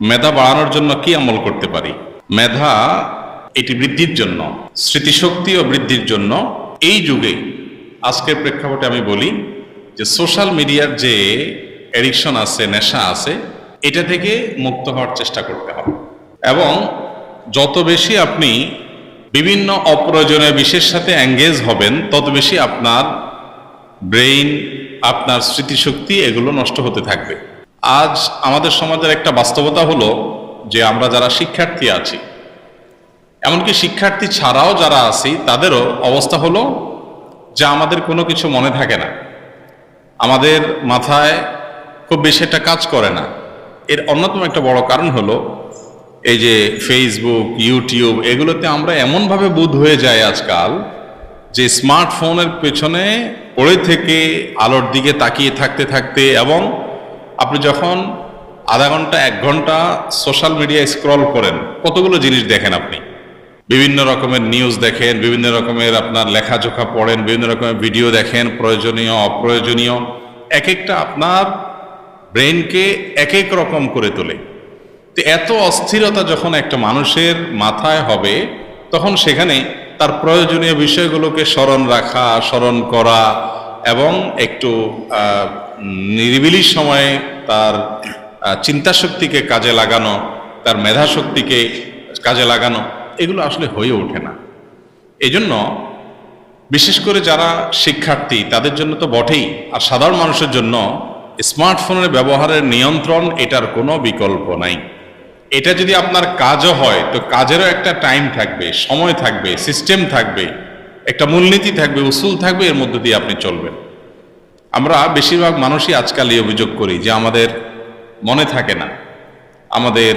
মেধা বাড়ানোর জন্য কি আমল করতে পারি? মেধা এটি বৃদ্ধির জন্য, স্মৃতিশক্তি ও বৃদ্ধির জন্য। এই যুগে আজকের প্রেক্ষাপটে আমি বলি যে সোশ্যাল মিডিয়ার যে অ্যাডিকশন আছে, নেশা আছে, এটা থেকে মুক্ত হওয়ার চেষ্টা করতে হবে। এবং যত বেশি আপনি বিভিন্ন অপ্রয়োজনীয় বিষয়ের সাথে এঙ্গেজ হবেন, তত বেশি আপনার ব্রেইন আপনার স্মৃতিশক্তি এগুলো নষ্ট হতে থাকবে। আজ আমাদের সমাজের একটা বাস্তবতা হলো যে আমরা যারা শিক্ষার্থী আছি, এমনকি শিক্ষার্থী ছাড়াও যারা আছি, তাদেরও অবস্থা হলো যে আমাদের কোনো কিছু মনে থাকে না। আমাদের মাথায় খুব বেশি একটা কাজ করে না। এর অন্যতম একটা বড় কারণ হলো এই যে ফেসবুক ইউটিউব এগুলোতে আমরা এমনভাবে বুধ হয়ে যায় আজকাল যে স্মার্টফোনের পেছনে পড়ে থেকে আলোর দিকে তাকিয়ে থাকতে থাকতে এবং আপনি যখন আধা ঘণ্টা, এক ঘণ্টা সোশ্যাল মিডিয়ায় স্ক্রল করেন, কতগুলো জিনিস দেখেন আপনি? বিভিন্ন রকমের নিউজ দেখেন, বিভিন্ন রকমের আপনার লেখাজোখা পড়েন, বিভিন্ন রকমের ভিডিও দেখেন, প্রয়োজনীয়, অপ্রয়োজনীয় এক একটা আপনার ব্রেনকে এক এক রকম করে তোলে। তো এত অস্থিরতা যখন একটা মানুষের মাথায় হবে, তখন সেখানে তার প্রয়োজনীয় বিষয়গুলোকে স্মরণ রাখা, স্মরণ করা এবং একটু নিরিবিলি সময়ে তার চিন্তা শক্তিকে কাজে লাগানো, তার মেধা শক্তিকে কাজে লাগানো, এগুলো আসলে হয়ে ওঠে না। এই জন্য বিশেষ করে যারা শিক্ষার্থী, তাদের জন্য তো বটেই। আর সাধারণ মানুষের জন্য স্মার্টফোনের ব্যবহারের নিয়ন্ত্রণ এটার কোনো বিকল্প নাই। এটা যদি আপনার কাজও হয়, তো কাজেরও একটা টাইম থাকবে, সময় থাকবে সিস্টেম থাকবে, একটা মূলনীতি থাকবে, উসুল থাকবে, এর মধ্য দিয়ে আপনি চলবেন। আমরা বেশিরভাগ মানুষই আজকাল এই অভিযোগ করি যে আমাদের মনে থাকে না, আমাদের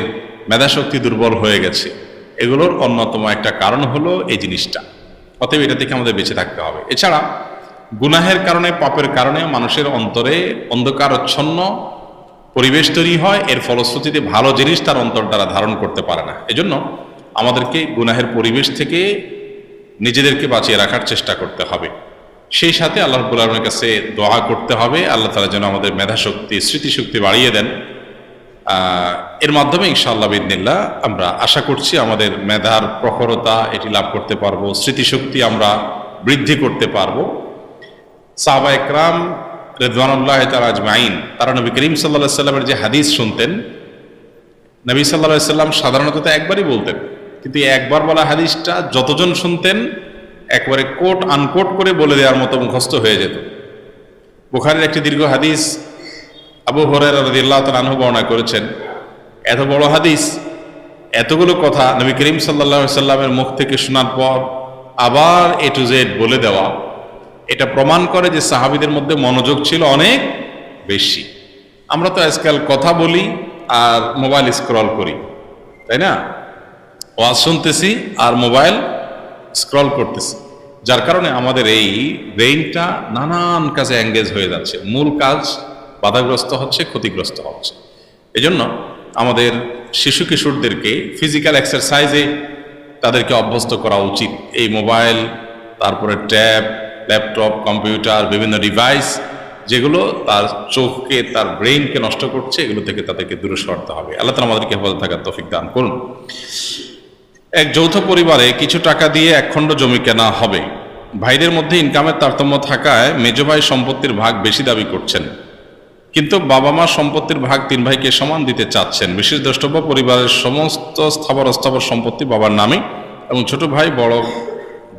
মেধাশক্তি দুর্বল হয়ে গেছে। এগুলোর অন্যতম একটা কারণ হলো এই জিনিসটা। অতএব এটা থেকে আমাদের বেঁচে থাকতে হবে। এছাড়া গুনাহের কারণে, পাপের কারণে মানুষের অন্তরে অন্ধকারচ্ছন্ন পরিবেশ তৈরি হয়। এর ফলশ্রুতিতে ভালো জিনিস তার অন্তর দ্বারা ধারণ করতে পারে না। এজন্য আমাদেরকে গুনাহের পরিবেশ থেকে নিজেদেরকে বাঁচিয়ে রাখার চেষ্টা করতে হবে। সেই সাথে আল্লাহ রব্বুল আলমের কাছে দোয়া করতে হবে। আল্লাহ তালা যেন আমাদের মেধাশক্তি, স্মৃতিশক্তি বাড়িয়ে দেন। এর মাধ্যমে ইনশাআল্লাহ বিদিনিল্লাহ আমরা আশা করছি আমাদের মেধার প্রখরতা এটি লাভ করতে পারব, স্মৃতিশক্তি আমরা বৃদ্ধি করতে পারব। সাহবা একরাম রেদওয়ানুল্লাহ তার আজমাইন, তারা নবী করিম সাল্লা সাল্লামের যে হাদিস শুনতেন, নবী সাল্লা সাল্লাম সাধারণত তো একবারই বলতেন, কিন্তু একবার বলা হাদিসটা যতজন শুনতেন একবারে কোট আনকোট করে বলে দেওয়ার মতো মুখস্থ হয়ে যেত। বুখারের একটি দীর্ঘ হাদিস আবু হরের রদিল্লাহ তালু বর্ণনা করেছেন, এত বড় হাদিস, এতগুলো কথা নবী করিম সাল্লা সাল্লামের মুখ থেকে শোনার পর আবার এ টু জেড বলে দেওয়া। এটা প্রমাণ করে যে সাহাবিদের মধ্যে মনোযোগ ছিল অনেক বেশি। আমরা তো আজকাল কথা বলি আর মোবাইল স্ক্রল করি, তাই না? ওয়াজ শুনতেছি আর মোবাইল স্ক্রল করতেছি। যার কারণে আমাদের এই ব্রেইনটা নানান কাজে এঙ্গেজ হয়ে যাচ্ছে। মূল কাজ বাধাগ্রস্ত হচ্ছে, ক্ষতিগ্রস্ত হচ্ছে। এজন্য আমাদের শিশু কিশোরদেরকে ফিজিক্যাল এক্সারসাইজে তাদেরকে অভ্যস্ত করা উচিত। এই মোবাইল তারপরে ট্যাব ল্যাপটপ কম্পিউটার বিভিন্ন ডিভাইস যেগুলো তার চোখকে, তার ব্রেইনকে নষ্ট করছে, এগুলো থেকে তাদেরকে দূরে সরতে হবে। আল্লাহ তালা আমাদেরকে হেফাজত থাকার তফিক দান করুন। এক যৌথ পরিবারে কিছু টাকা দিয়ে একখণ্ড জমি কেনা হবে। ভাইদের মধ্যে ইনকামের তারতম্য থাকায় মেজ ভাই সম্পত্তির ভাগ বেশি দাবি করছেন। কিন্তু বাবা মা সম্পত্তির ভাগ তিন ভাইকে সমান দিতে চাচ্ছেন। বিশেষ দ্রষ্টব্য, পরিবারের সমস্ত স্থাবর অস্থাবর সম্পত্তি বাবার নামে এবং ছোট ভাই, বড়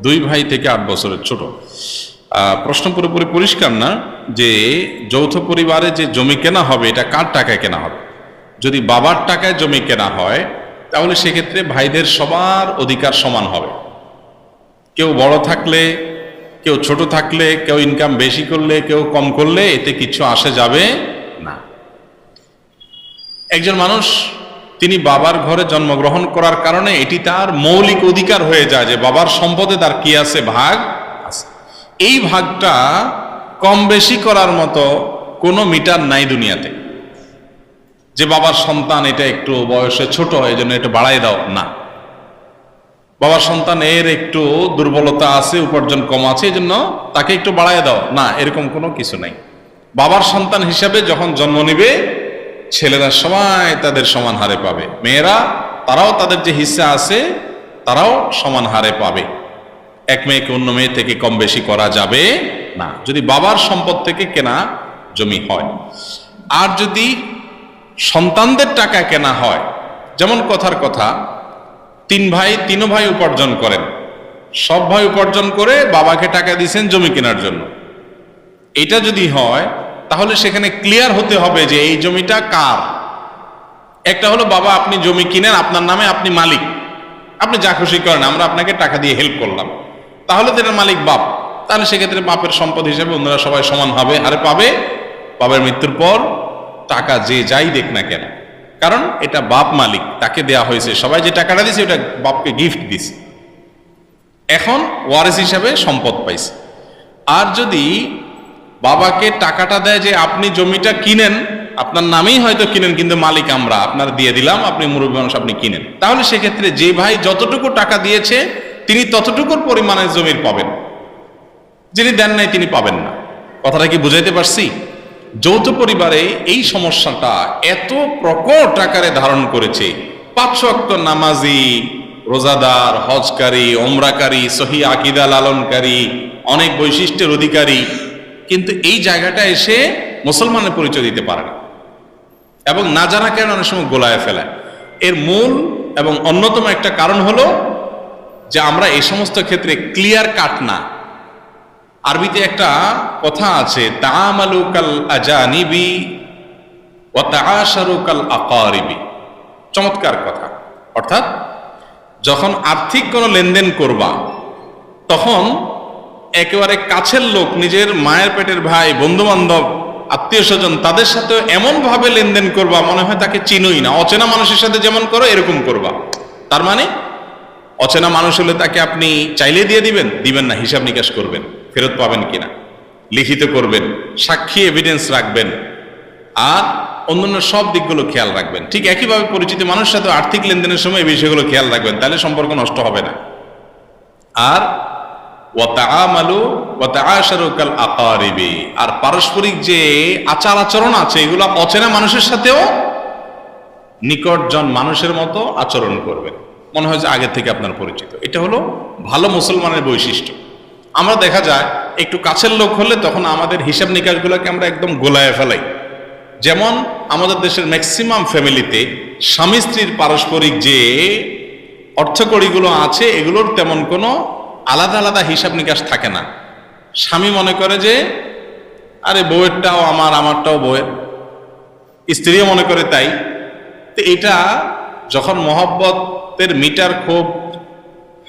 দুই ভাই থেকে আট বছরের ছোট। প্রশ্ন পুরোপুরি পরিষ্কার না যে যৌথ পরিবারে যে জমি কেনা হবে, এটা কার টাকায় কেনা হবে? যদি বাবার টাকায় জমি কেনা হয় তাহলে সেক্ষেত্রে ভাইদের সবার অধিকার সমান হবে। কেউ বড় থাকলে, কেউ ছোট থাকলে, কেউ ইনকাম বেশি করলে, কেউ কম করলে এতে কিছু আসে যাবে না। একজন মানুষ, তিনি বাবার ঘরে জন্মগ্রহণ করার কারণে এটি তার মৌলিক অধিকার হয়ে যায় যে বাবার সম্পদে তার কি আছে, ভাগ আছে। এই ভাগটা কম বেশি করার মতো কোনো মিটার নাই দুনিয়াতে। যে বাবার সন্তান এটা একটু বয়সে ছোট এই জন্য এটা বাড়াই দাও। না। বাবার সন্তান এর একটু দুর্বলতা আছে, উপার্জন কম আছে এই জন্য তাকে একটু বাড়ায় দাও। না, এরকম কোনো কিছু নাই। বাবার সন্তান হিসাবে যখন জন্ম নিবে, ছেলেরা সবাই তাদের সমান হারে পাবে। মেয়েরা, তারাও তাদের যে হিস্সা আছে, তারাও সমান হারে পাবে। এক মেয়েকে অন্য মেয়ে থেকে কম বেশি করা যাবে না। যদি বাবার সম্পদ থেকে কেনা জমি হয়। আর যদি সন্তানদের টাকা কেনা হয়। যেমন কথার কথা, তিন ভাই তিন ভাই উপার্জন করেন। সব ভাই উপার্জন করে বাবাকে টাকা দিয়েছেন জমি কেনার জন্য। এটা যদি হয়, তাহলে সেখানে ক্লিয়ার হতে হবে যে এই জমিটা কার? একটা হলো, বাবা, আপনি জমি কিনেন, আপনার নামে আপনি মালিক। আপনি যা খুশি করেন, আমরা আপনাকে টাকা দিয়ে হেল্প করলাম। তাহলে তো মালিক বাপ। তাহলে সেক্ষেত্রে বাপের সম্পদ হিসেবে অন্যরা সবাই সমান হবে। আরে পাবে? বাবার মৃত্যুর পর। টাকা যে যাই দেখ না কেন। কারণ এটা বাপ মালিক, তাকে দেয়া হয়েছে। সবাই যে টাকাটা দিছে, ওটা বাপকে গিফট দিছে। এখন ওয়ারেস হিসাবে সম্পদ পাইছে। আর যদি বাবাকে টাকাটা দেয় যে আপনি জমিটা কিনেন, আপনার নামেই হয়তো কিনেন, কিন্তু মালিক আমরা, আপনার দিয়ে দিলাম, আপনি মুরব্বী মানুষ, আপনি কিনেন। তাহলে সেক্ষেত্রে যে ভাই যতটুকু টাকা দিয়েছে, তিনি ততটুকুর পরিমাণে জমির পাবেন। যিনি দেন নাই, তিনি পাবেন না। কথাটা কি বুঝাইতে পারছি? যৌথ পরিবারে এই সমস্যাটা এত প্রকট আকারে ধারণ করেছে। পাঁচশো অক্ত নামাজি, রোজাদার, হজকারী, ওমরাকারী, সহি আকিদা লালনকারী, অনেক বৈশিষ্ট্যের অধিকারী। কিন্তু এই জায়গাটা এসে মুসলমানের পরিচয় দিতে পারে না। এবং না জানা কেন অনেক সময় গোলায় ফেলায়। এর মূল এবং অন্যতম একটা কারণ হলো যে আমরা এই সমস্ত ক্ষেত্রে ক্লিয়ার কাট না। আরবিতে একটা কথা আছে আজানিবি ও চমৎকার কথা। অর্থাৎ, যখন আর্থিক কোনো লেনদেন করবা, তখন একেবারে কাছের লোক, নিজের মায়ের পেটের ভাই বন্ধু বান্ধব আত্মীয় স্বজন তাদের সাথে এমন ভাবে লেনদেন করবা, মনে হয় তাকে চিনুই না। অচেনা মানুষের সাথে যেমন করো, এরকম করবা। তার মানে অচেনা মানুষ হলে তাকে আপনি চাইলে দিয়ে দিবেন দিবেন না, হিসাব নিকাশ করবেন। ফেরত পাবেন কিনা? লিখিত করবেন, সাক্ষী এভিডেন্স রাখবেন, আর অন্যান্য সব দিকগুলো খেয়াল রাখবেন। ঠিক একইভাবে পরিচিত মানুষের সাথে আর্থিক লেনদেনের সময় এই বিষয়গুলো খেয়াল রাখবেন, তাহলে সম্পর্ক নষ্ট হবে না। আর আর পারস্পরিক যে আচার আচরণ আছে, এগুলো অচেনা মানুষের সাথেও নিকটজন মানুষের মতো আচরণ করবেন। মনে হয় যে আগে থেকে আপনার পরিচিত। এটা হলো ভালো মুসলমানের বৈশিষ্ট্য। আমরা দেখা যায়, একটু কাছের লোক হলে তখন আমাদের হিসাব নিকাশগুলোকে আমরা একদম গোলায় ফেলাই। যেমন আমাদের দেশের ম্যাক্সিমাম ফ্যামিলিতে স্বামী স্ত্রীর পারস্পরিক যে অর্থকড়িগুলো আছে, এগুলোর তেমন কোনো আলাদা আলাদা হিসাব নিকাশ থাকে না। স্বামী মনে করে যে, আরে বউয়েরটাও আমার, আমারটাও বউয়ের। স্ত্রীও মনে করে তাই। তো এটা যখন মহব্বতের মিটার খুব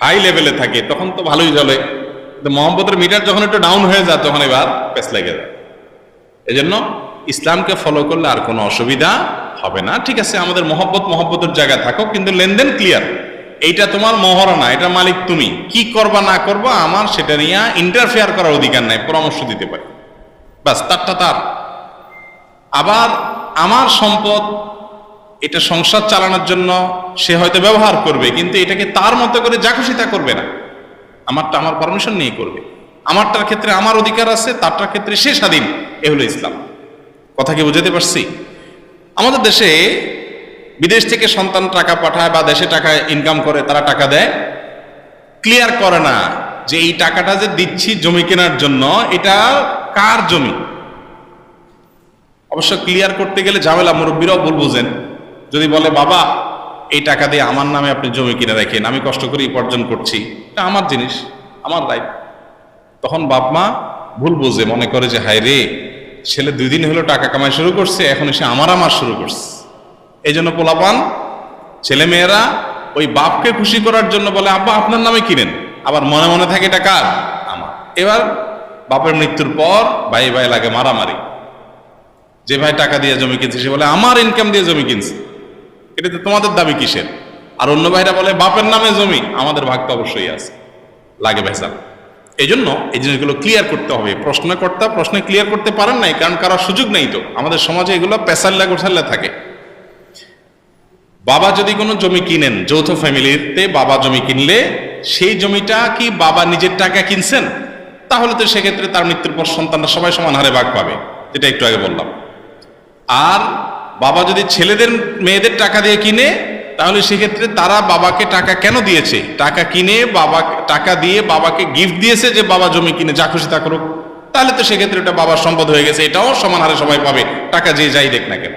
হাই লেভেলে থাকে, তখন তো ভালোই চলে। কিন্তু মিটার যখন একটু ডাউন হয়ে যায়, তখন এবার পেস লেগে যায়। এজন্য ইসলামকে ফলো করলে আর কোনো অসুবিধা হবে না। ঠিক আছে, আমাদের মহব্বত মহব্বতের জায়গায় থাকো কিন্তু লেনদেন ক্লিয়ার এইটা তোমার মহড়া না, এটা মালিক তুমি। কি করবা, না করবা, আমার সেটা নিয়ে ইন্টারফেয়ার করার অধিকার নাই, পরামর্শ দিতে পারি। বাস তারটা তার। আবার আমার সম্পদ, এটা সংসার চালানোর জন্য সে হয়তো ব্যবহার করবে, কিন্তু এটাকে তার মতো করে যা খুশি তা করবে না। আমারটা আমার পারমিশন নিয়ে করবে। আমারটার ক্ষেত্রে আমার অধিকার আছে, তারটার ক্ষেত্রে সে স্বাধীন। এ হলো ইসলাম। কথা কি বুঝাতে পারছি? আমাদের দেশে বিদেশ থেকে সন্তান টাকা পাঠায় বা দেশে টাকা ইনকাম করে, তারা টাকা দেয়। ক্লিয়ার করে না যে এই টাকাটা যে দিচ্ছি জমি কেনার জন্য, এটা কার জমি? অবশ্য ক্লিয়ার করতে গেলে ঝামেলা, মুরব্বীরাও ভুল বুঝেন। যদি বলে, বাবা এই টাকা দিয়ে আমার নামে আপনি জমি কিনে রাখেন আমি কষ্ট করে উপার্জন করছি। এটা আমার জিনিস, আমার রাইট তখন বাপ মা ভুল বুঝে, মনে করে যে, হায় রে, ছেলে দুই দিন হলো টাকা কামাই শুরু করছে এখন এসে আমার আমার শুরু করছে। এই জন্য পোলাপান, ছেলে মেয়েরা ওই বাপকে খুশি করার জন্য বলে, আব্বা, আপনার নামে কিনেন। আবার মনে মনে থাকে, এটা কার? আমার। এবার বাপের মৃত্যুর পর ভাই ভাই লাগে মারামারি। যে ভাই টাকা দিয়ে জমি কিনছে, সে বলে, আমার ইনকাম দিয়ে জমি কিনছে। এটা তো তোমাদের দাবি কিসের? আর অন্য ভাইরা বলে, বাপের নামে জমি। আমাদের ভাগ তো অবশ্যই আছে। লাগে ভেসাল এই জন্য এই জিনিসগুলো ক্লিয়ার করতে হবে। প্রশ্নকর্তা প্রশ্নে ক্লিয়ার করতে পারেন নাই, কারণ কারোর সুযোগ নেই তো। আমাদের সমাজে এগুলো পেশাল্লা গোছাল্লা থাকে। বাবা যদি কোনো জমি কিনেন, যৌথ ফ্যামিলিতে বাবা জমি কিনলে, সেই জমিটা কি বাবা নিজের টাকা কিনছেন? তাহলে তো সেক্ষেত্রে তার মৃত্যুর পর সন্তানরা সবাই সমান হারে ভাগ পাবে। এটা একটু আগে বললাম। আর বাবা যদি ছেলেদের, মেয়েদের টাকা দিয়ে কিনে, তাহলে সেক্ষেত্রে তারা বাবাকে টাকা কেন দিয়েছে? টাকা কিনে বাবা, টাকা দিয়ে বাবাকে গিফট দিয়েছে যে বাবা জমি কিনে, যা খুশি তা করুক। তাহলে তো সেক্ষেত্রে ওটা বাবার সম্পদ হয়ে গেছে। এটাও সমান হারে সবাই পাবে। টাকা যে যাই দেখ না কেন।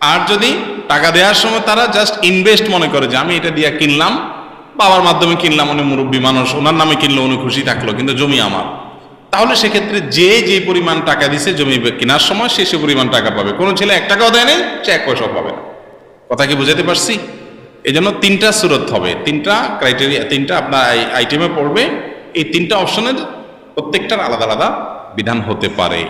আর যদি টাকা দেওয়ার সময় তারা জাস্ট ইনভেস্ট মনে করে যে আমি এটা দিয়ে কিনলাম, বাবার মাধ্যমে কিনলাম, উনি মুরব্বী মানুষ, ওনার নামে কিনলো, উনি খুশি থাকল, কিন্তু জমি আমার। তাহলে সেক্ষেত্রে যে যে পরিমাণ টাকা দিছে জমি কেনার সময় সে সে পরিমাণ টাকা পাবে। কোনো ছেলে এক টাকাও দেয় নেই, সে এক পয়সাও পাবে না। কথা কি বুঝাতে পারছি? এই জন্য তিনটা সুরত হবে। তিনটা ক্রাইটেরিয়া তিনটা আপনার আইটেমে পড়বে। এই তিনটা অপশনের প্রত্যেকটার আলাদা আলাদা বিধান হতে পারে।